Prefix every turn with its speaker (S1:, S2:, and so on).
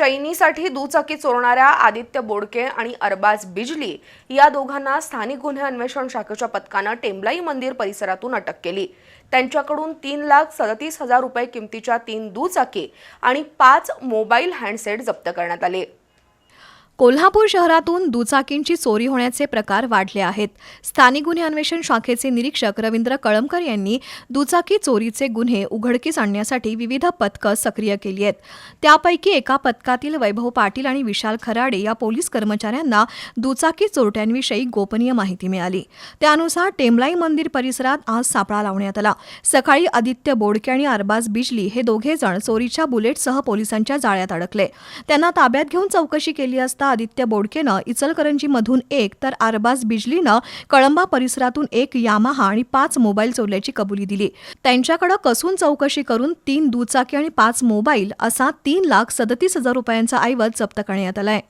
S1: चैनीसाठी दुचाकी चोरणाऱ्या आदित्य बोडके आणि अरबाज बिजली या दोघांना स्थानिक गुन्हे अन्वेषण शाखेच्या पथकानं टेंबलाई मंदिर परिसरातून अटक केली. त्यांच्याकडून तीन लाख सदतीस हजार रुपये किमतीच्या तीन दुचाकी आणि पाच मोबाईल हँडसेट जप्त करण्यात आले.
S2: कोल्हापूर शहरातून दुचाकींची चोरी होण्याचे प्रकार वाढले आहेत. स्थानिक गुन्हे अन्वेषण शाखेचे निरीक्षक रवींद्र कळमकर यांनी दुचाकी चोरीचे गुन्हे उघडकीस आणण्यासाठी विविध पथकं सक्रिय केली आहेत. त्यापैकी एका पथकातील वैभव पाटील आणि विशाल खराडे या पोलीस कर्मचाऱ्यांना दुचाकी चोरट्यांविषयी गोपनीय माहिती मिळाली. त्यानुसार टेमलाई मंदिर परिसरात आज सापळा लावण्यात आला. सकाळी आदित्य बोडके आणि अरबाज बिजली हे दोघे जण चोरीच्या बुलेटसह पोलिसांच्या जाळ्यात अडकले. त्यांना ताब्यात घेऊन चौकशी केली असता आदित्य बोडकेनं इचलकरंजीमधून एक तर आरबाज बिजलीनं कळंबा परिसरातून एक यामाहा आणि पाच मोबाईल चोरल्याची कबुली दिली. त्यांच्याकडे कसून चौकशी करून तीन दुचाकी आणि पाच मोबाईल असा तीन लाख सदतीस हजार रुपयांचा ऐवज जप्त करण्यात आलाय.